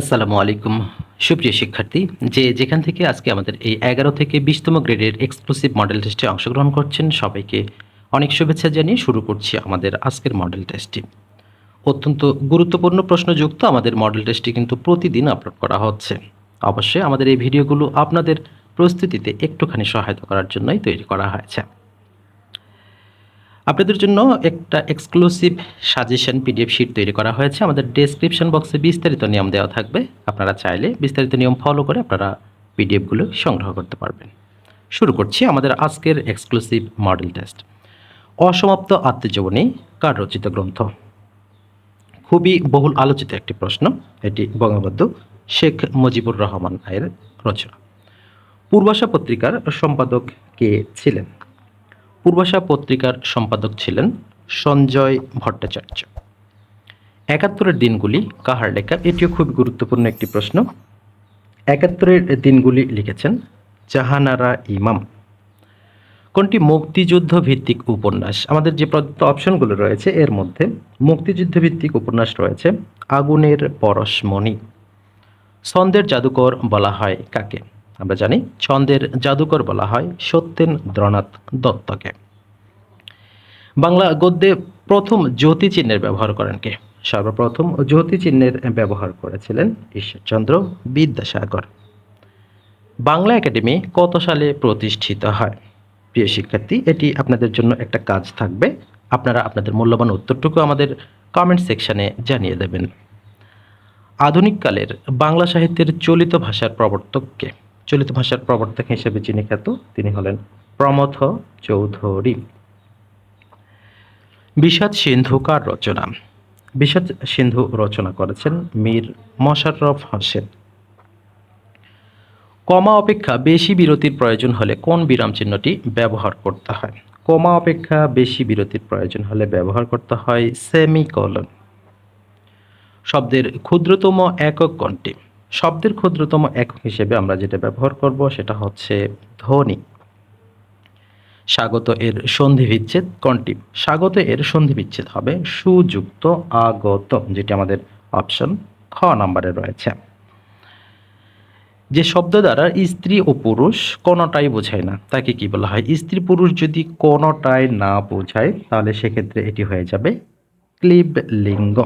আসসালামু আলাইকুম। সুপ্রিয় শিক্ষার্থী, যে যেখান থেকে আজকে আমাদের এই এগারো থেকে বিশতম গ্রেডের এক্সক্লুসিভ মডেল টেস্টে অংশগ্রহণ করছেন, সবাইকে অনেক শুভেচ্ছা জানিয়ে শুরু করছি আমাদের আজকের মডেল টেস্টটি। অত্যন্ত গুরুত্বপূর্ণ প্রশ্নযুক্ত আমাদের মডেল টেস্টটি কিন্তু প্রতিদিন আপলোড করা হচ্ছে। অবশ্যই আমাদের এই ভিডিওগুলো আপনাদের প্রস্তুতিতে একটুখানি সহায়তা করার জন্যই তৈরি করা হয়েছে। আপনাদের জন্য একটা এক্সক্লুসিভ সাজেশন পিডিএফ শিট তৈরি করা হয়েছে। আমাদের ডেসক্রিপশন বক্সে বিস্তারিত নিয়ম দেওয়া থাকবে। আপনারা চাইলে বিস্তারিত নিয়ম ফলো করে আপনারা পিডিএফগুলো সংগ্রহ করতে পারবেন। শুরু করছি আমাদের আজকের এক্সক্লুসিভ মডেল টেস্ট অসমাপ্ত আত্মজীবনী, কার রচিত গ্রন্থ? খুবই বহুল আলোচিত একটি প্রশ্ন। এটি বঙ্গবন্ধু শেখ মুজিবুর রহমান আয়ের রচনা। পূর্বাশা পত্রিকার সম্পাদক কে ছিলেন? পূর্বাশা পত্রিকার সম্পাদক ছিলেন সঞ্জয় ভট্টাচার্য। একাত্তরের দিনগুলি কাহার লেখা, এটিও খুব গুরুত্বপূর্ণ একটি প্রশ্ন। একাত্তরের দিনগুলি লিখেছেন জাহানারা ইমাম। কোনটি মুক্তিযুদ্ধ ভিত্তিক উপন্যাস? আমাদের যে প্রদত্ত অপশনগুলো রয়েছে, এর মধ্যে মুক্তিযুদ্ধ ভিত্তিক উপন্যাস রয়েছে, আগুনের পরশমণি। ছন্দের জাদুকর বলা হয় কাকে? আমরা জানি ছন্দের জাদুকর বলা হয় সত্যেন দ্রনাথ দত্তকে। বাংলা গদ্যে প্রথম জ্যোতি চিহ্নের ব্যবহার করেন কে? সর্বপ্রথম জ্যোতি চিহ্নের ব্যবহার করেছিলেন ঈশ্বরচন্দ্র বিদ্যাসাগর। বাংলা একাডেমি কত সালে প্রতিষ্ঠিত হয়? প্রিয় শিক্ষার্থী, এটি আপনাদের জন্য একটা কাজ থাকবে। আপনারা আপনাদের মূল্যবান উত্তরটুকু আমাদের কমেন্ট সেকশানে জানিয়ে দেবেন। আধুনিককালের বাংলা সাহিত্যের চলিত ভাষার প্রবর্তককে চলিত ভাষার প্রবর্তক হিসেবে যিনি খ্যাত, তিনি হলেন প্রমথ চৌধুরী। বিষাদ সিন্ধু কার রচনা? বিষাদ সিন্ধু রচনা করেছেন মীর মশাররফ হোসেন। কমা অপেক্ষা বেশি বিরতির প্রয়োজন হলে কোন বিরাম চিহ্নটি ব্যবহার করতে হয়? কমা অপেক্ষা বেশি বিরতির প্রয়োজন হলে ব্যবহার করতে হয় সেমিকলন। শব্দের ক্ষুদ্রতম একক কোনটি? শব্দের ক্ষুদ্রতম একক হিসেবে আমরা যেটা ব্যবহার করব সেটা হচ্ছে ধ্বনি। স্বাগত এর সন্ধি বিচ্ছেদ কোনটি? স্বাগত এর সন্ধি বিচ্ছেদ হবে সুযুক্ত আগত, যেটি আমাদের অপশন খ নম্বরে রয়েছে। যে শব্দ দ্বারা স্ত্রী ও পুরুষ কোনোটাই বোঝায় না, তাকে কি বলা হয়? স্ত্রী পুরুষ যদি কোনোটাই না বোঝায়, তাহলে সেক্ষেত্রে এটি হয়ে যাবে ক্লিব লিঙ্গ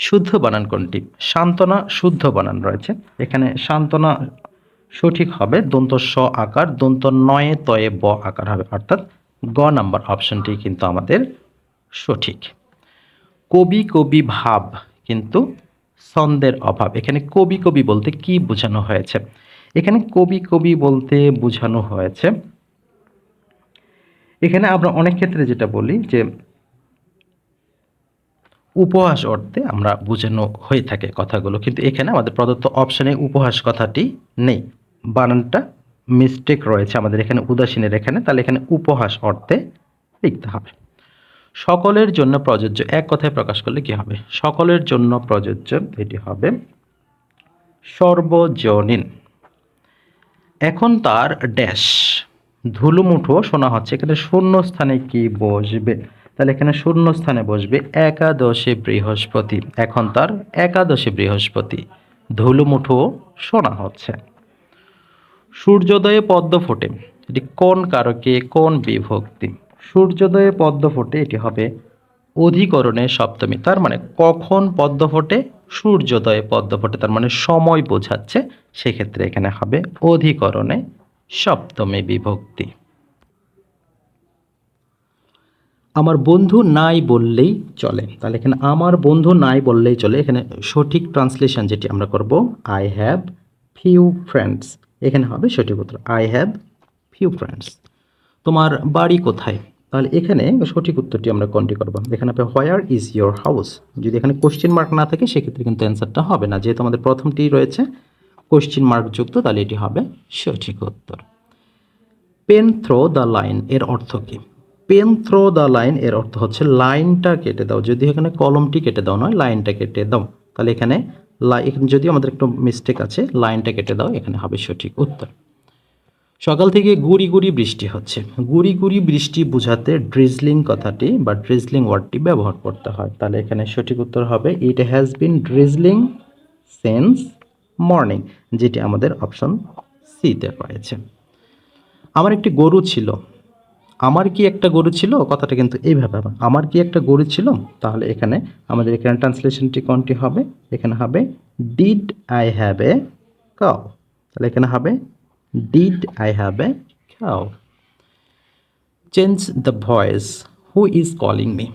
শুদ্ধ বানান কোনটি? সান্ত্বনা শুদ্ধ বানান রয়েছে। এখানে সান্ত্বনা সঠিক হবে। দন্ত স আকার, দন্ত নয়ে তয়ে ব আকার হবে, অর্থাৎ গ নাম্বার অপশনটি কিন্তু আমাদের সঠিক। কবি কবি ভাব কিন্তু ছন্দের অভাব। এখানে কবি কবি বলতে কি বোঝানো হয়েছে? এখানে কবি কবি বলতে বোঝানো হয়েছে, এখানে আমরা অনেক ক্ষেত্রে যেটা বলি যে উপহাস অর্থে আমরা বোঝানো হয়ে থাকে কথাগুলো, কিন্তু এখানে আমাদের প্রদত্ত অপশনে উপহাস কথাটি নেই। বানানটা মিস্টেক রয়েছে আমাদের এখানে, উদাসীনের এখানে, তাহলে এখানে উপহাস অর্থে লিখতে হবে। সকলের জন্য প্রযোজ্য, এক কথায় প্রকাশ করলে কি হবে? সকলের জন্য প্রযোজ্য এটি হবে সর্বজনীন। এখন তার ড্যাশ ধুলুমুঠো শোনা হচ্ছে, এখানে শূন্য স্থানে কি বসবে? তাহলে এখানে শূন্য স্থানে বসবে একাদশে বৃহস্পতি। এখন তার একাদশে বৃহস্পতি। ধুলুমুঠো শোনা হচ্ছে। সূর্যোদয়ে পদ্ম ফোটে। এটি কোন কারকে, কোন বিভক্তি? সূর্যোদয়ে পদ্ম ফোটে, এটি হবে অধিকরণে সপ্তমী। তার মানে কখন পদ্ম ফোটে? সূর্যোদয়ে পদ্ম ফোটে। তার মানে সময় বোঝাচ্ছে। সেক্ষেত্রে এখানে হবে অধিকরণে সপ্তমী বিভক্তি। আমার বন্ধু নাই বললেই চলে। তাহলে এখানে আমার বন্ধু নাই বললেই চলে। এখানে সঠিক ট্রান্সলেশন যেটি আমরা করব আই হ্যাভ ফিউ ফ্রেন্ডস এখানে হবে সঠিক উত্তর আই হ্যাভ ফিউ ফ্রেন্ডস তোমার বাড়ি কোথায়? তাহলে এখানে সঠিক উত্তরটি আমরা কোনটি করব? এখানে হবে হোয়ার ইজ ইয়োর হাউস যদি এখানে কোশ্চেন মার্ক না থাকে, সেক্ষেত্রে কিন্তু অ্যান্সারটা হবে না। যেহেতু আমাদের প্রথমটি রয়েছে কোশ্চেন মার্ক যুক্ত, তাহলে এটি হবে সঠিক উত্তর। পেন থ্রো দ্য লাইন এর অর্থ কী? পেন থ্রো দ্য লাইন এর অর্থ হচ্ছে লাইনটা কেটে দাও। যদি এখানে কলমটি কেটে দাও নয় লাইনটা কেটে দাও। তাহলে এখানে যদি আমাদের একটু মিস্টেক আছে লাইনটা কেটে দাও, এখানে হবে সঠিক উত্তর। সকাল থেকে গুড়ি গুড়ি বৃষ্টি হচ্ছে। গুড়ি গুড়ি বৃষ্টি বোঝাতে ড্রিজলিং কথাটি বা ড্রিজলিং ওয়ার্ডটি ব্যবহার করতে হয়। তাহলে এখানে সঠিক উত্তর হবে it has been drizzling since morning যেটি আমাদের অপশন সিতে রয়েছে। আমার একটি গরু ছিল। আমার কি একটা গরু ছিল? কথাটা কিন্তু এইভাবে হবে। আমার কি একটা গরু ছিল? তাহলে এখানে আমাদের এখানে ট্রান্সলেশনটি কোনটি হবে? এখানে হবে did I have a cow তাহলে এখানে হবে did I have a cow change the voice who is calling me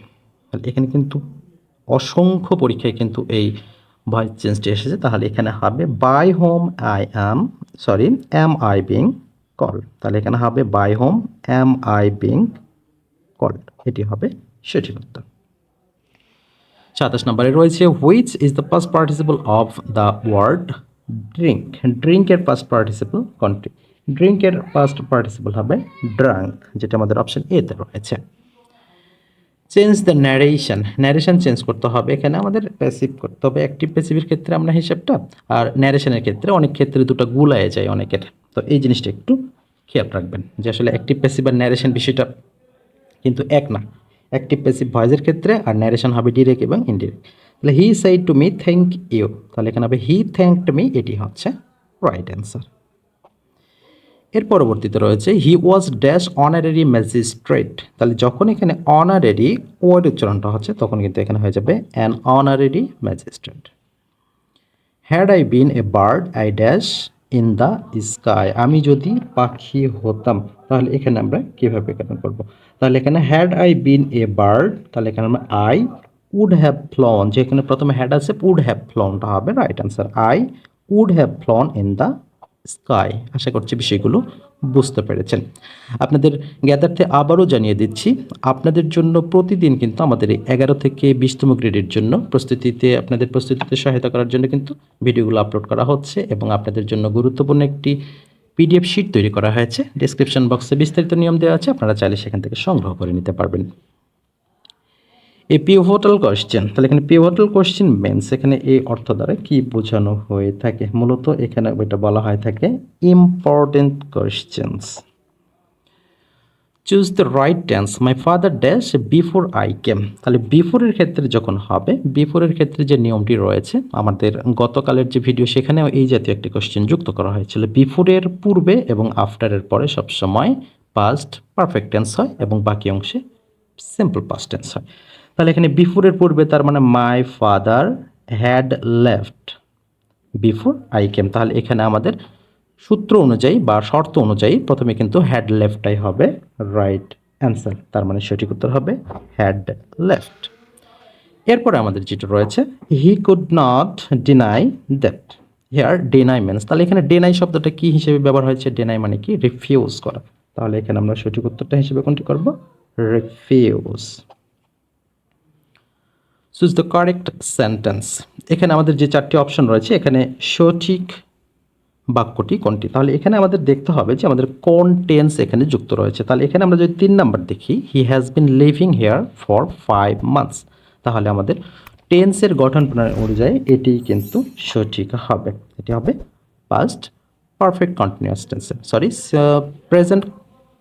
তাহলে এখানে কিন্তু অসংখ্য পরীক্ষায় কিন্তু এই ভয়েস চেঞ্জটি এসেছে। তাহলে এখানে হবে by home I am sorry am I being call তাহলে এখানে হবে by home am I being call এটি হবে সঠিক উত্তর। সাতাশ নম্বরে রয়েছে which is the first participle of the word drink ড্রিঙ্কের first participle কোনটি? ড্রিঙ্কের ফার্স্ট পার্টিসিপল হবে ড্রাঙ্ক যেটা আমাদের অপশন এতে রয়েছে। Change the narration narration change করতে হবে। এখানে আমাদের প্যাসিভ করতে হবে। অ্যাক্টিভ প্যাসিভের ক্ষেত্রে আমরা হিসাবটা, আর ন্যারেশনের ক্ষেত্রে অনেক ক্ষেত্রে দুটো গুলায় যায় অনেকের। তো এই জিনিসটা একটু খেয়াল রাখবেন যে আসলে অ্যাক্টিভ প্যাসিভ আর ন্যারেশন বিষয়টা কিন্তু এক না। অ্যাক্টিভ প্যাসিভ ভয়েসের ক্ষেত্রে আর ন্যারেশন হবে ডিরেক্ট এবং ইনডিরেক্ট তাহলে he said to me thank you তাহলে এখানে হবে হি থ্যাংকড মি এটি হচ্ছে রাইট অ্যান্সার এর পরবর্তীতে রয়েছে he was dash honorary magistrate তাহলে যখন এখানে অনারারি ওয়ার্ড উচ্চারণটা হচ্ছে, তখন কিন্তু এখানে হয়ে যাবে an honorary magistrate had I been a bird I dash in the sky আমি যদি পাখি হতাম, তাহলে এখানে আমরা কীভাবে এখানে করব? তাহলে এখানে had I been a bird তাহলে এখানে আমরা আই উড হ্যাভ ফ্লন যেখানে প্রথমে হ্যাড আছে উড হ্যাভ ফ্লনটা হবে right answer I would have flown in the sky, আশা করছি বিষয়গুলো বুঝতে পেরেছেন। আপনাদের জ্ঞাতার্থে আবারও জানিয়ে দিচ্ছি, আপনাদের জন্য প্রতিদিন কিন্তু আমাদের এই এগারো থেকে বিশতম গ্রেডের জন্য প্রস্তুতিতে, আপনাদের প্রস্তুতিতে সহায়তা করার জন্য কিন্তু ভিডিওগুলো আপলোড করা হচ্ছে এবং আপনাদের জন্য গুরুত্বপূর্ণ একটি পিডিএফ শিট তৈরি করা হয়েছে। ডিসক্রিপশন বক্সে বিস্তারিত নিয়ম দেওয়া আছে, আপনারা চাইলে সেখান থেকে সংগ্রহ করে নিতে পারবেন। এই পিভোটাল কোশ্চেন তাহলে এখানে পিভোটাল কোশ্চেন মেন্স এখানে এই অর্থ দ্বারা কি বোঝানো হয়ে থাকে? মূলত এখানে ওইটা বলা হয়ে থাকে important questions choose the right tense my father dash before I came তাহলে বিফোরের ক্ষেত্রে যখন হবে বিফোরের ক্ষেত্রে যে নিয়মটি রয়েছে, আমাদের গতকালের যে ভিডিও সেখানেও এই জাতীয় একটি কোশ্চেন যুক্ত করা হয়েছিল। বিফোরের পূর্বে এবং আফটারের পরে সবসময় পাস্ট পারফেক্ট টেন্স হয় এবং বাকি অংশে সিম্পল পাস্ট টেন্স হয়। তাহলে এখানে বিফোরের পূর্বে তার মানে my father had left before I came তাহলে এখানে আমাদের সূত্র অনুযায়ী বা শর্ত অনুযায়ী প্রথমে কিন্তু হ্যাড লেফটটাই হবে রাইট অ্যান্সার তার মানে সঠিক উত্তর হবে হ্যাড লেফট এরপরে আমাদের যেটা রয়েছে he could not deny that here deny means তাহলে এখানে ডেনাই শব্দটা কি হিসেবে ব্যবহার হয়েছে? ডেনাই মানে কি? রিফিউজ করা। তাহলে এখানে আমরা সঠিক উত্তরটা হিসেবে কোনটি করব? Refuse choose the correct sentence এখানে আমাদের যে চারটি অপশন রয়েছে, এখানে সঠিক বাক্যটি কোনটি? তাহলে এখানে আমাদের দেখতে হবে যে আমাদের কোন টেন্স এখানে যুক্ত রয়েছে। তাহলে এখানে আমরা যদি তিন নাম্বার দেখি he has been living here for five months তাহলে আমাদের টেন্সের গঠন অনুযায়ী এটি কিন্তু সঠিক হবে। এটি হবে পাস্ট পারফেক্ট কন্টিনিউয়াস টেন্সের সরি প্রেজেন্ট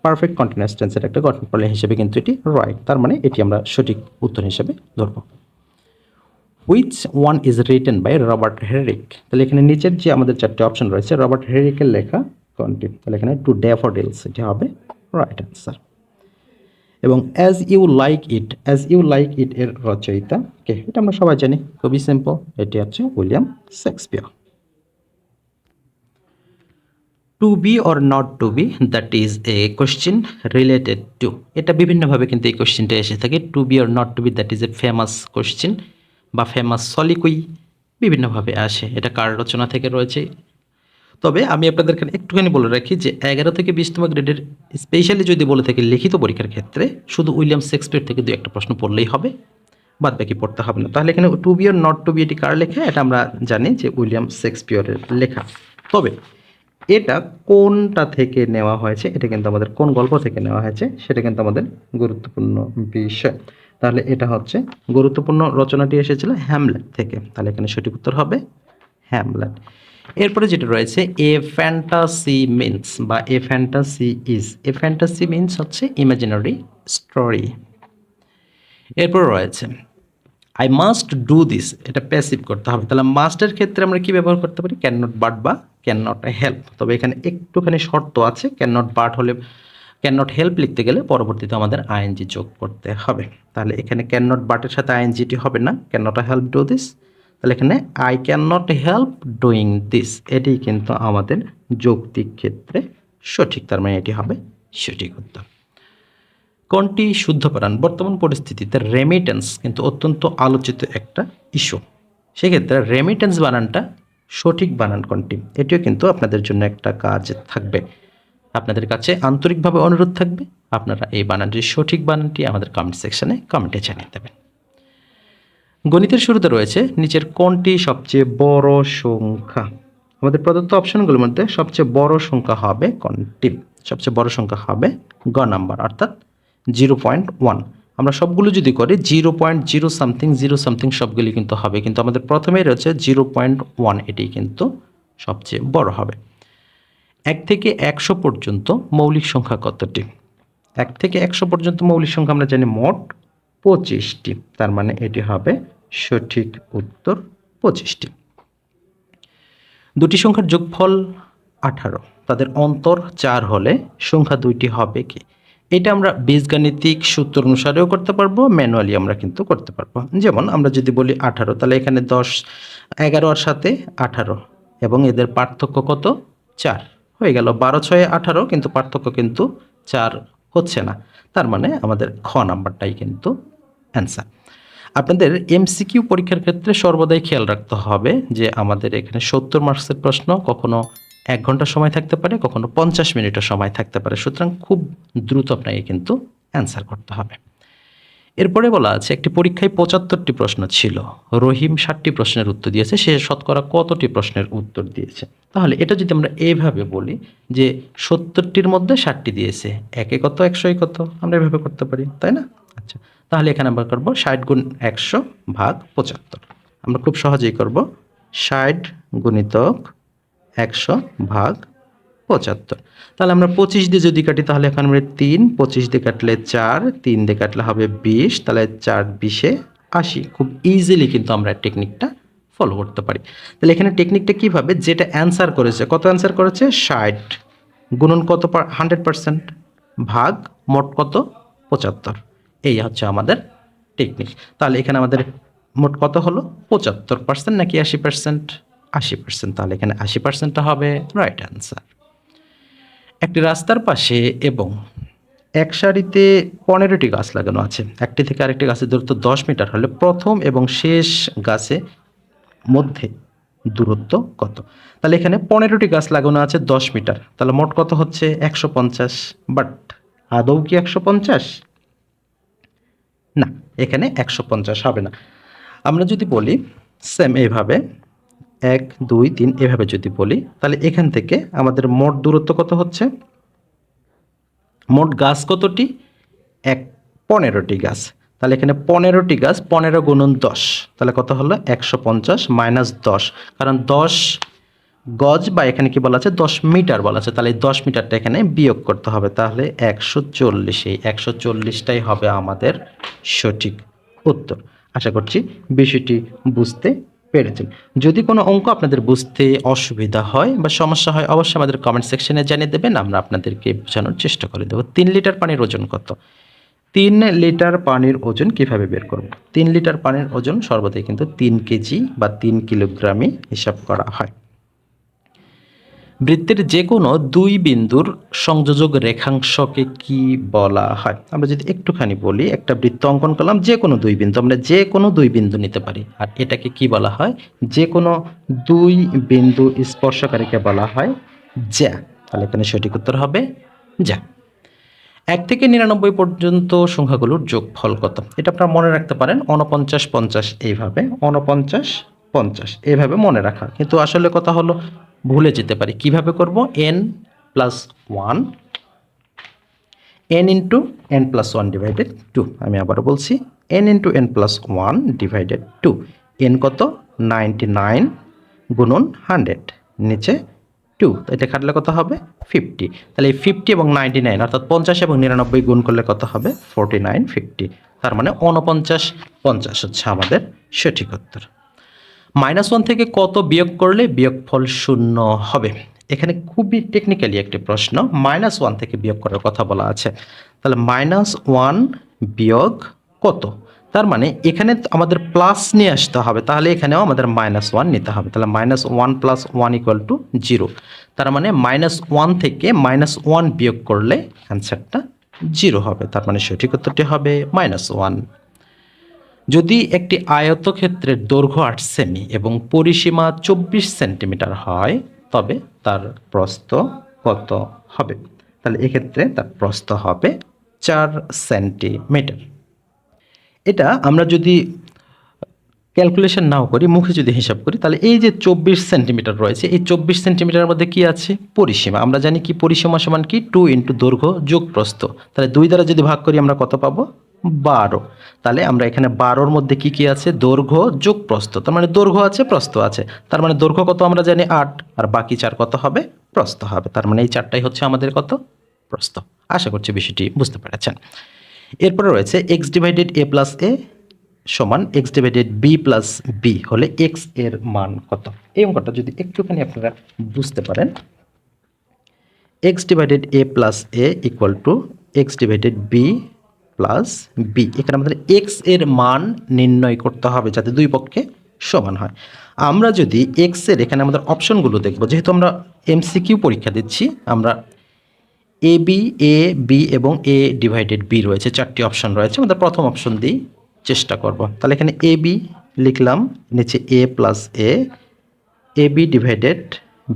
পারফেক্ট কন্টিনিউয়াস টেন্সের একটা গঠন প্রণালী হিসেবে কিন্তু এটি রাইট তার মানে এটি আমরা সঠিক উত্তর হিসেবে ধরবো। Which one is written by Robert Herrick তাহলে এখানে নিচের যে আমাদের চারটে অপশন রয়েছে রবার্ট হেরিকের লেখা কোনটি তাহলে এখানে টু ড্যাফোডিলস এটি হবে রাইট অ্যান্সার এবং as you like it as you like it এর রচয়িতা কে? এটা আমরা সবাই জানি, খুবই সিম্পল এটি হচ্ছে William Shakespeare. To be or not to be that is a question related to এটা বিভিন্নভাবে কিন্তু এই কোশ্চেনটা এসে থাকে। To be or not to be that is a famous question বা ফেমাস সলিকুই বিভিন্নভাবে আসে। এটা কার রচনা থেকে রয়েছে? তবে আমি আপনাদেরকে একটুখানি বলে রাখি যে এগারো থেকে বিশতম গ্রেডের স্পেশালি যদি বলে থাকি লিখিত পরীক্ষার ক্ষেত্রে শুধু উইলিয়াম শেক্সপিয়ার থেকে দু একটা প্রশ্ন পড়লেই হবে, বাদ বাকি পড়তে হবে না। তাহলে এখানে to be or not to be এটি কার লেখা? এটা আমরা জানি যে উইলিয়াম শেক্সপিয়রের লেখা। তবে এটা কোনটা থেকে নেওয়া হয়েছে? এটা কিন্তু আমাদের কোন গল্প থেকে নেওয়া হয়েছে? সেটা কিন্তু আমাদের গুরুত্বপূর্ণ বিষয়। তাহলে এটা হচ্ছে গুরুত্বপূর্ণ রচনাটি এসেছিল হ্যামলেট থেকে। তাহলে এখানে সঠিক উত্তর হবে হ্যামলেট। এরপরে যেটা রয়েছে, এ ফ্যান্টাসি মিনস বা a fantasy is. A fantasy means হচ্ছে ইমাজিনারি স্টোরি। এরপর রয়েছে, আই মাস্ট ডু দিস। এটা প্যাসিভ করতে হবে। তাহলে মাস্টের ক্ষেত্রে আমরা কি ব্যবহার করতে পারি? ক্যান নট বাট বা ক্যান নট হেল্প। তবে এখানে একটুখানি শর্ত আছে ক্যান নট বাট হলে ক্যান নট হেল্প লিখতে গেলে পরবর্তীতে আমাদের আইএনজি যোগ করতে হবে। তাহলে এখানে ক্যান নট বাটের সাথে আইএনজিটি হবে না। Can not help do this তাহলে এখানে I can not help doing this এটি কিন্তু আমাদের যৌক্তিক ক্ষেত্রে সঠিক, তার মানে এটি হবে সঠিক উত্তর। কোনটি শুদ্ধ বানান বর্তমান পরিস্থিতিতে রেমিটেন্স কিন্তু অত্যন্ত আলোচিত একটা ইস্যু সেক্ষেত্রে রেমিটেন্স বানানটা সঠিক বানান কোনটি? এটিও কিন্তু আপনাদের জন্য একটা কাজ থাকবে। আপনাদের কাছে আন্তরিকভাবে অনুরোধ থাকবে। আপনারা এই বানানটির সঠিক বানানটি আমাদের কমেন্ট সেকশানে কমেন্টে জানিয়ে দেবেন। গণিতের শুরুতে রয়েছে নিচের কোনটি সবচেয়ে বড় সংখ্যা? আমাদের প্রদত্ত অপশনগুলোর মধ্যে সবচেয়ে বড় সংখ্যা হবে কোনটি? সবচেয়ে বড় সংখ্যা হবে গ নাম্বার, অর্থাৎ জিরো পয়েন্ট ওয়ান। আমরা সবগুলো যদি করি, zero point zero something zero something সবগুলি কিন্তু হবে। কিন্তু আমাদের প্রথমেই রয়েছে জিরো পয়েন্ট ওয়ান, এটি কিন্তু সবচেয়ে বড় হবে। এক থেকে একশো পর্যন্ত মৌলিক সংখ্যা কতটি? এক থেকে একশো পর্যন্ত মৌলিক সংখ্যা আমরা জানি মোট পঁচিশটি। তার মানে এটি হবে সঠিক উত্তর পঁচিশটি। দুটি সংখ্যার যোগফল আঠারো। তাদের অন্তর চার হলে সংখ্যা দুইটি হবে কি? এটা আমরা বীজগাণিতিক সূত্র অনুসারেও করতে পারব, ম্যানুয়ালি আমরা কিন্তু করতে পারব। যেমন আমরা যদি বলি আঠারো, তাহলে এখানে দশ এগারোর সাথে আঠারো এবং এদের পার্থক্য কত? চার। হয়ে গেল বারো, ছয়ে, আঠারো, কিন্তু পার্থক্য কিন্তু চার হচ্ছে না। তার মানে আমাদের খ নাম্বারটাই কিন্তু অ্যান্সার আপনাদের এমসিকিউ পরীক্ষার ক্ষেত্রে সর্বদাই খেয়াল রাখতে হবে যে আমাদের এখানে সত্তর মার্কসের প্রশ্ন কখনো এক ঘণ্টা সময় থাকতে পারে, কখনো পঞ্চাশ মিনিটের সময় থাকতে পারে। সুতরাং খুব দ্রুত আপনাকে কিন্তু অ্যান্সার করতে হবে। এরপরে বলা আছে, একটি পরীক্ষায় পঁচাত্তরটি প্রশ্ন ছিল। রহিম ষাটটি প্রশ্নের উত্তর দিয়েছে, সে শতকরা কতটি প্রশ্নের উত্তর দিয়েছে? তাহলে এটা যদি আমরা এইভাবে বলি যে সত্তরটির মধ্যে ষাটটি দিয়েছে, একে কত, একশোই কত? আমরা এভাবে করতে পারি, তাই না? আচ্ছা তাহলে এখানে আমরা করব ষাট গুণ একশো ভাগ পঁচাত্তর। আমরা খুব সহজেই করব ষাট গুণিতক একশো ভাগ পঁচাত্তর। তাহলে আমরা পঁচিশ দিয়ে যদি কাটি, তাহলে এখন আমরা তিন, পঁচিশ দিয়ে কাটলে চার, তিন দিয়ে কাটলে হবে বিশ, তাহলে চার বিশে আশি। খুব ইজিলি কিন্তু আমরা টেকনিকটা ফলো করতে পারি। তাহলে এখানে টেকনিকটা কীভাবে? যেটা অ্যান্সার করেছে। কত অ্যান্সার করেছে? ষাট। গুণন কত হান্ড্রেড পার্সেন্ট ভাগ মোট কত? পঁচাত্তর। এই হচ্ছে আমাদের টেকনিক তাহলে এখানে আমাদের মোট কত হলো? পঁচাত্তর পার্সেন্ট নাকি আশি পার্সেন্ট আশি পার্সেন্ট তাহলে এখানে আশি পার্সেন্টটা হবে। রাইট অ্যান্সার একটি রাস্তার পাশে এবং এক সারিতে পনেরোটি গাছ লাগানো আছে। একটি থেকে আরেকটি গাছের দূরত্ব দশ মিটার হলে প্রথম এবং শেষ গাছে মধ্যে দূরত্ব কত? তাহলে এখানে পনেরোটি গাছ লাগানো আছে দশ মিটার। তাহলে মোট কত হচ্ছে? একশো পঞ্চাশ। বাট আদৌ কি একশো পঞ্চাশ? না, এখানে একশো পঞ্চাশ হবে না। আমরা যদি বলি সেম এইভাবে এক, দুই, তিন এভাবে যদি বলি, তাহলে এখান থেকে আমাদের মোট দূরত্ব কত হচ্ছে? মোট গাছ কতটি? এক, পনেরোটি গাছ। তাহলে এখানে পনেরোটি গাছ, পনেরো গুণন দশ। তাহলে কত হলো? একশো পঞ্চাশ মাইনাস দশ। কারণ দশ গজ বা এখানে কি বলা আছে? দশ মিটার বলা আছে। তাহলে দশ মিটারটা এখানে বিয়োগ করতে হবে। তাহলে একশো চল্লিশ। এই একশো চল্লিশটাই হবে আমাদের সঠিক উত্তর। আশা করছি বিষয়টি বুঝতে পেরেছেন। যদি কোনো অঙ্ক আপনাদের বুঝতে অসুবিধা হয় বা সমস্যা হয়, অবশ্যই আমাদের কমেন্ট সেকশনে জানিয়ে দেবেন, আমরা আপনাদেরকে বোঝানোর চেষ্টা করে দেবো। তিন লিটার পানির ওজন কত? তিন লিটার পানির ওজন কীভাবে বের করব? তিন লিটার পানির ওজন সর্বদাই কিন্তু তিন কেজি বা তিন কিলোগ্রামই হিসাব করা হয়। বৃত্তের যে কোনো দুই বিন্দুর সংযোজক রেখাংশকে কি বলা হয়? আমরা যদি একটুখানি বলি, একটা বৃত্ত অঙ্কন করলাম যে কোনো দুই বিন্দু, আমরা যে কোনো দুই বিন্দু নিতে পারি। আর এটাকে কি বলা হয়? যে কোনো দুই বিন্দু স্পর্শকারীকে বলা হয় যা তাহলে এখানে সঠিক উত্তর হবে যা এক থেকে নিরানব্বই পর্যন্ত সংখ্যাগুলোর যোগফল কত? এটা আপনারা মনে রাখতে পারেন অনপঞ্চাশ পঞ্চাশ এইভাবে অনপঞ্চাশ পঞ্চাশ এইভাবে মনে রাখা। কিন্তু আসলে কথা হলো? ভুলে যেতে পারি। কীভাবে করব? N plus one N into N plus one divided two আমি আবারও বলছি N into N plus one divided two N কত? নাইনটি নাইন গুণন হান্ড্রেড নিচে টু এটা কাটলে কত হবে? ফিফটি তাহলে এই ফিফটি এবং নাইনটি নাইন অর্থাৎ পঞ্চাশ এবং নিরানব্বই গুণ করলে কত হবে? ফোরটি নাইন ফিফটি তার মানে উনপঞ্চাশ পঞ্চাশ হচ্ছে আমাদের সঠিক উত্তর। মাইনাস ওয়ান থেকে কত বিয়োগ করলে বিয়োগফল শূন্য হবে? এখানে খুবই টেকনিক্যালি একটি প্রশ্ন। মাইনাস ওয়ান থেকে বিয়োগ করার কথা বলা আছে। তাহলে মাইনাস ওয়ান বিয়োগ কত? তার মানে এখানে আমাদের প্লাস নিয়ে আসতে হবে, তাহলে এখানেও আমাদের মাইনাস ওয়ান নিতে হবে। তাহলে minus one plus one equal to zero তার মানে মাইনাস ওয়ান থেকে মাইনাস ওয়ান বিয়োগ করলে অ্যান্সারটা জিরো হবে। তার মানে সঠিক উত্তরটি হবে মাইনাস ওয়ান। যদি একটি আয়তক্ষেত্রের দৈর্ঘ্য আট সেমি এবং পরিসীমা চব্বিশ সেন্টিমিটার হয়, তবে তার প্রস্থ কত হবে? তাহলে এক্ষেত্রে তার প্রস্থ হবে চার সেন্টিমিটার। এটা আমরা যদি ক্যালকুলেশন নাও করি, মুখে যদি হিসাব করি, তাহলে এই যে চব্বিশ সেন্টিমিটার রয়েছে, এই চব্বিশ সেন্টিমিটারের মধ্যে কি আছে? পরিসীমা। আমরা জানি কি পরিসীমা সমান কি? টু ইন্টু দৈর্ঘ্য যোগ প্রস্থ তাহলে দুই দ্বারা যদি ভাগ করি, আমরা কত পাবো? বারো। তাহলে আমরা এখানে বারোর মধ্যে কি কি আছে? দৈর্ঘ্য, যোগ প্রস্থ। তার মানে দৈর্ঘ্য আছে, প্রস্থ আছে। তার মানে দৈর্ঘ্য কত আমরা জানি? আট। আর বাকি চার কত হবে? প্রস্থ হবে। তার মানে এই চারটাই হচ্ছে আমাদের কত? প্রস্থ। আশা করছি বিষয়টি বুঝতে পেরেছেন। এরপরে রয়েছে X divided A plus A সমান X divided B plus B হলে এক্সের মান কত? এই অঙ্কটা যদি একটুখানি আপনারা বুঝতে পারেন। X divided A plus A equal to X divided B plus B. এখানে আমাদের এক্সের মান নির্ণয় করতে হবে যাতে দুই পক্ষে সমান হয়। আমরা যদি এক্সের এখানে আমাদের অপশনগুলো দেখব, যেহেতু আমরা এমসিকিউ পরীক্ষা দিচ্ছি, আমরা এ বি এ বি এবং এ ডিভাইডেড বি রয়েছে, চারটি অপশন রয়েছে, আমাদের প্রথম অপশন দিয়েই চেষ্টা করব। তাহলে এখানে এ বি লিখলাম, নিচে A plus A A B divided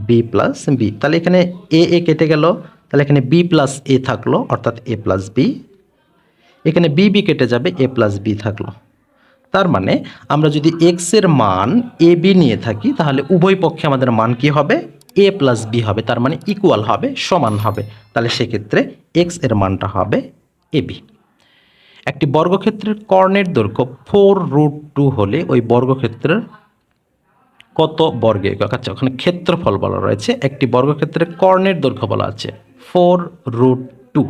B plus B. তাহলে এখানে এ এ কেটে গেল, তাহলে এখানে বি প্লাস এ থাকল, অর্থাৎ এ প্লাস বি। এখানে বি বি কেটে যাবে এ প্লাস বি থাকল। তার মানে আমরা যদি এক্সের মান এ বি নিয়ে থাকি, তাহলে উভয় পক্ষে আমাদের মান কি হবে? এ প্লাস বি হবে, তার মানে ইকুয়াল হবে, সমান হবে। তাহলে সেক্ষেত্রে এক্সের মানটা হবে এ বি একটি বর্গক্ষেত্রের কর্ণের দৈর্ঘ্য ফোর রুট টু হলে ওই বর্গক্ষেত্রের কত বর্গে আচ্ছা ওখানে ক্ষেত্রফল বলা রয়েছে। একটি বর্গক্ষেত্রের কর্ণের দৈর্ঘ্য বলা আছে ফোর রুট টু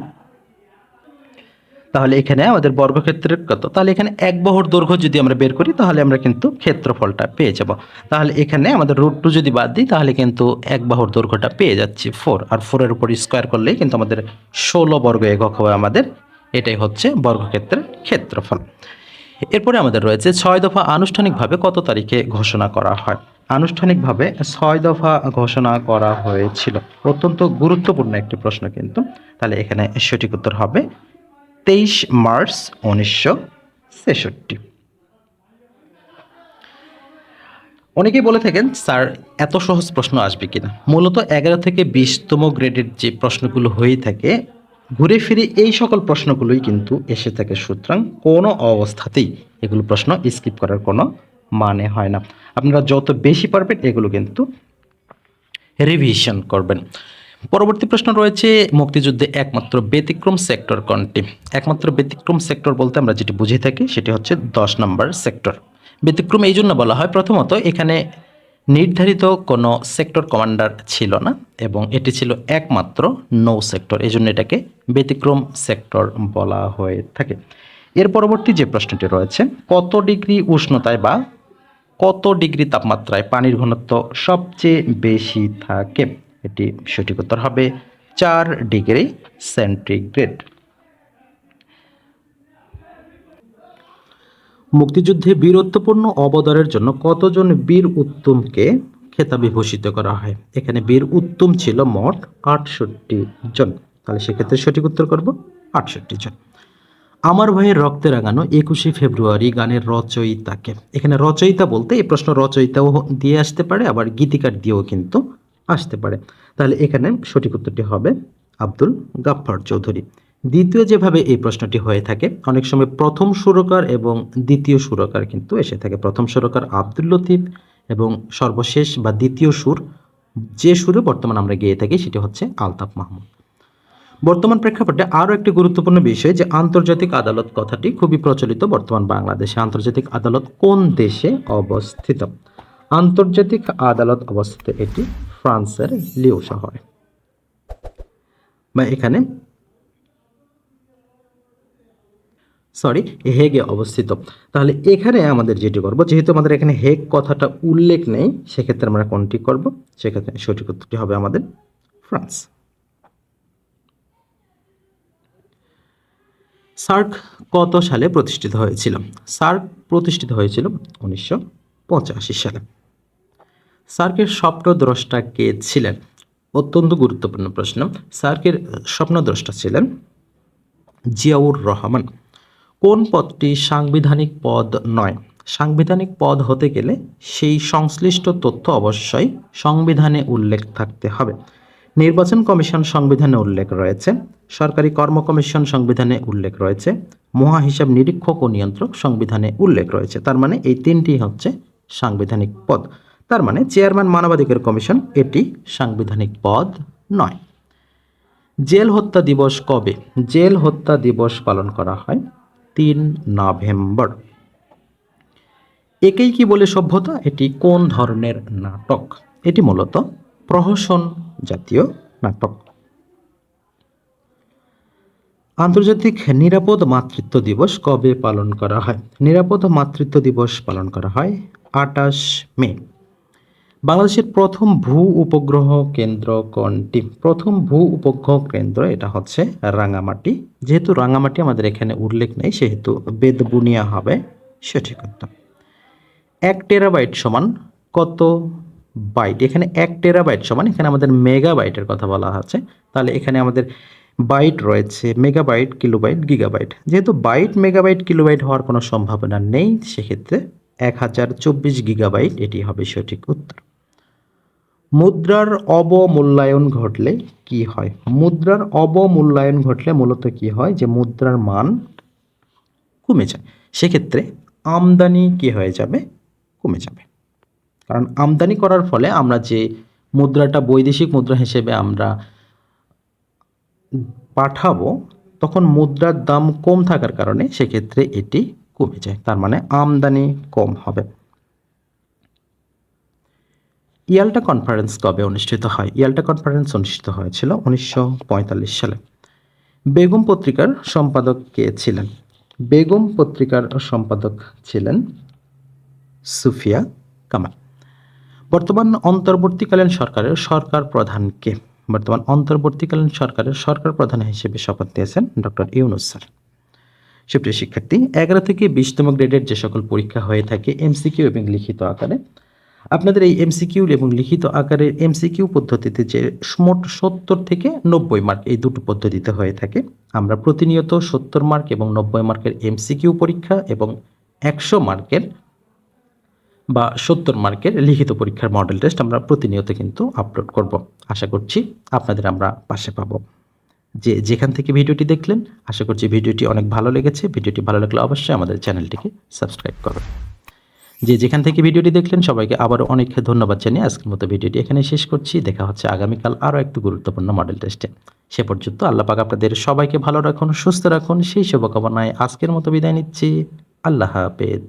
তাহলে এখানে আমাদের বর্গক্ষেত্রের কত? তাহলে এখানে এক বহর দৈর্ঘ্য যদি আমরা বের করি, তাহলে আমরা কিন্তু ক্ষেত্রফলটা পেয়ে যাব। তাহলে এখানে আমাদের রুট টু যদি বাদ দিই, তাহলে কিন্তু এক বাহুর দৈর্ঘ্যটা পেয়ে যাচ্ছি ফোর আর ফোরের উপর স্কোয়ার করলেই কিন্তু আমাদের ষোলো বর্গ একক হবে আমাদের। এটাই হচ্ছে বর্গক্ষেত্রের ক্ষেত্রফল। এরপরে আমাদের রয়েছে ছয় দফা আনুষ্ঠানিকভাবে কত তারিখে ঘোষণা করা হয়? আনুষ্ঠানিকভাবে ছয় দফা ঘোষণা করা হয়েছিল। অত্যন্ত গুরুত্বপূর্ণ একটি প্রশ্ন কিন্তু। তাহলে এখানে সঠিক উত্তর হবে তেইশ মার্চ উনিশশো ছেষট্টি। অনেকেই বলে থাকেন, স্যার, এত সহজ প্রশ্ন আসবে কিনা? মূলত এগারো থেকে বিশতম গ্রেডের যে প্রশ্নগুলো হয়ে থাকে, ঘুরে ফিরে এই সকল প্রশ্নগুলোই কিন্তু এসে থাকে। সুতরাং কোনো অবস্থাতেই এগুলো প্রশ্ন স্কিপ করার কোনো মানে হয় না। আপনারা যত বেশি পারবেন, এগুলো কিন্তু রিভিশন করবেন। পরবর্তী প্রশ্ন রয়েছে, মুক্তিযুদ্ধে একমাত্র ব্যতিক্রম সেক্টর কোনটি? একমাত্র ব্যতিক্রম সেক্টর বলতে আমরা যেটি বুঝে থাকি, সেটি হচ্ছে দশ নম্বর সেক্টর। ব্যতিক্রম এই জন্য বলা হয়, প্রথমত এখানে নির্ধারিত কোনো সেক্টর কমান্ডার ছিল না এবং এটি ছিল একমাত্র নৌ সেক্টর। এই জন্য এটাকে ব্যতিক্রম সেক্টর বলা হয়ে থাকে। এর পরবর্তী যে প্রশ্নটি রয়েছে, কত ডিগ্রি উষ্ণতায় বা কত ডিগ্রি তাপমাত্রায় পানির ঘনত্ব সবচেয়ে বেশি থাকে? এটি সঠিক উত্তর হবে চার ডিগ্রি সেন্টিগ্রেড। মুক্তিযুদ্ধে বীরত্বপূর্ণ অবদানের জন্য কতজন বীর উত্তমকে খেতাবে ভূষিত করা হয়? এখানে বীর উত্তম ছিল মোট আটষট্টি জন। তাহলে সেক্ষেত্রে সঠিক উত্তর করব আটষট্টি জন। আমার ভাইয়ের রক্তে রাঙানো একুশে ফেব্রুয়ারি গানের রচয়িতাকে। এখানে রচয়িতা বলতে এই প্রশ্ন রচয়িতাও দিয়ে আসতে পারে, আবার গীতিকার দিয়েও কিন্তু আসতে পারে। তাহলে এখানে সঠিক উত্তরটি হবে আব্দুল গাফফার চৌধুরী। দ্বিতীয় যেভাবে এই প্রশ্নটি হয়ে থাকে, অনেক সময় প্রথম সুরকার এবং দ্বিতীয় সুরকার কিন্তু এসে থাকে। প্রথম সুরকার আব্দুল লতিফ এবং সর্বশেষ বা দ্বিতীয় সুর, যে সুরে বর্তমান আমরা গেয়ে থাকি সেটি হচ্ছে আলতাফ মাহমুদ। বর্তমান প্রেক্ষাপটে আরও একটি গুরুত্বপূর্ণ বিষয় যে আন্তর্জাতিক আদালত কথাটি খুবই প্রচলিত বর্তমান বাংলাদেশে। আন্তর্জাতিক আদালত কোন দেশে অবস্থিত? আন্তর্জাতিক আদালত অবস্থিত এটি ফ্রান্সের লিও শহরে বা এখানে সরি হেগে অবস্থিত। তাহলে এখানে আমাদের যেটি করব, যেহেতু আমাদের এখানে হেগ কথাটা উল্লেখ নেই, সেক্ষেত্রে আমরা কোনটি করব? সেক্ষেত্রে সঠিক উত্তরটি হবে আমাদের ফ্রান্স। সার্ক কত সালে প্রতিষ্ঠিত হয়েছিল? সার্ক প্রতিষ্ঠিত হয়েছিল উনিশশো পঁচাশি সালে। সার্কের স্বপ্নদ্রষ্টা কে ছিলেন? অত্যন্ত গুরুত্বপূর্ণ প্রশ্ন। সার্কের স্বপ্নদ্রষ্টা ছিলেন জিয়াউর রহমান। কোন পদটি সাংবিধানিক পদ নয়? সাংবিধানিক পদ হতে গেলে সেই সংশ্লিষ্ট তথ্য অবশ্যই সংবিধানে উল্লেখ থাকতে হবে। নির্বাচন কমিশন সংবিধানে উল্লেখ রয়েছে, সরকারি কর্ম কমিশন সংবিধানে উল্লেখ রয়েছে মহা হিসাব নিরীক্ষক ও নিয়ন্ত্রক সংবিধানে উল্লেখ রয়েছে। তার মানে এই তিনটি হচ্ছে সাংবিধানিক পদ। তার মানে চেয়ারম্যান মানবাধিকার কমিশন এটি সাংবিধানিক পদ নয়। জেল হত্যা দিবস কবে? জেল হত্যা দিবস পালন করা হয় তিন নভেম্বর। একেই কি বলে সভ্যতা? এটি কোন ধরনের নাটক? এটি মূলত প্রহসন জাতীয় নাটক। আন্তর্জাতিক নিরাপদ মাতৃত্ব দিবস কবে পালন করা হয়? নিরাপদ মাতৃত্ব দিবস পালন করা হয় আটাশ মে। বাংলাদেশের প্রথম ভূ উপগ্রহ কেন্দ্র কোনটি? প্রথম ভূ উপগ্রহ কেন্দ্র এটা হচ্ছে রাঙামাটি। যেহেতু রাঙামাটি আমাদের এখানে উল্লেখ নেই, সেহেতু বেদবুনিয়া হবে সঠিক উত্তর। এক টেরাবাইট সমান কত বাইট? এখানে এক টেরাবাইট সমান, এখানে আমাদের মেগাবাইটের কথা বলা আছে তাহলে এখানে আমাদের বাইট রয়েছে মেগাবাইট, কিলোবাইট, গিগাবাইট। যেহেতু বাইট, মেগাবাইট, কিলোবাইট হওয়ার কোনো সম্ভাবনা নেই, সেক্ষেত্রে এক হাজার চব্বিশ গিগাবাইট এটি হবে সঠিক উত্তর। মুদ্রার অবমূল্যায়ন ঘটলে কি হয়? মুদ্রার অবমূল্যায়ন ঘটলে মূলত কি হয়? যে মুদ্রার মান কমে যায়। সেক্ষেত্রে আমদানি কি হয়ে যাবে? কমে যাবে। কারণ আমদানি করার ফলে আমরা যে মুদ্রাটা বৈদেশিক মুদ্রা হিসেবে আমরা পাঠাবো, তখন মুদ্রার দাম কম থাকার কারণে সেক্ষেত্রে এটি কমে যায়। তার মানে আমদানি কম হবে। ইয়াল্টা কনফারেন্স কবে অনুষ্ঠিত হয়? ইয়াল্টা কনফারেন্স অনুষ্ঠিত হয়েছিল উনিশশো পঁয়তাল্লিশ সালে। বেগম পত্রিকার সম্পাদক কে ছিলেন? বেগম পত্রিকার সম্পাদক ছিলেন সুফিয়া কামাল। বর্তমান অন্তর্বর্তীকালীন সরকারের সরকার প্রধান কে? বর্তমান অন্তর্বর্তীকালীন সরকারের সরকার প্রধান হিসেবে শপথ নিয়েছেন ডক্টর ইউনুস স্যার। সুপ্রিয় শিক্ষার্থী, এগারো থেকে বিশতম গ্রেডের যে সকল পরীক্ষা হয়ে থাকে এমসিকিউ এবং লিখিত আকারে আপনাদের এই এমসিকিউ এবং লিখিত আকারের এমসিকিউ পদ্ধতিতে যে মোট সত্তর থেকে নব্বই মার্ক এই দুটো পদ্ধতিতে হয়ে থাকে, আমরা প্রতিনিয়ত সত্তর মার্ক এবং নব্বই মার্কের এমসিকিউ পরীক্ষা এবং একশো মার্কের বা সত্তর মার্কের লিখিত পরীক্ষার মডেল টেস্ট আমরা প্রতিনিয়ত কিন্তু আপলোড করব। আশা করছি আপনাদের আমরা পাশে পাবো। যে যেখান থেকে ভিডিওটি দেখলেন, আশা করছি ভিডিওটি অনেক ভালো লেগেছে। ভিডিওটি ভালো লাগলে অবশ্যই আমাদের চ্যানেলটিকে সাবস্ক্রাইব করবেন যে যেখান থেকে ভিডিওটি দেখলেন, সবাইকে আবারও অনেক ধন্যবাদ জানিয়ে আজকের মতো ভিডিওটি এখানে শেষ করছি। দেখা হচ্ছে আগামীকাল আরও একটু গুরুত্বপূর্ণ মডেল টেস্টে সে পর্যন্ত আল্লাহ পাক আপনাদের সবাইকে ভালো রাখুন, সুস্থ রাখুন। সেই শুভকামনায় আজকের মতো বিদায় নিচ্ছি। আল্লাহ হাফেজ।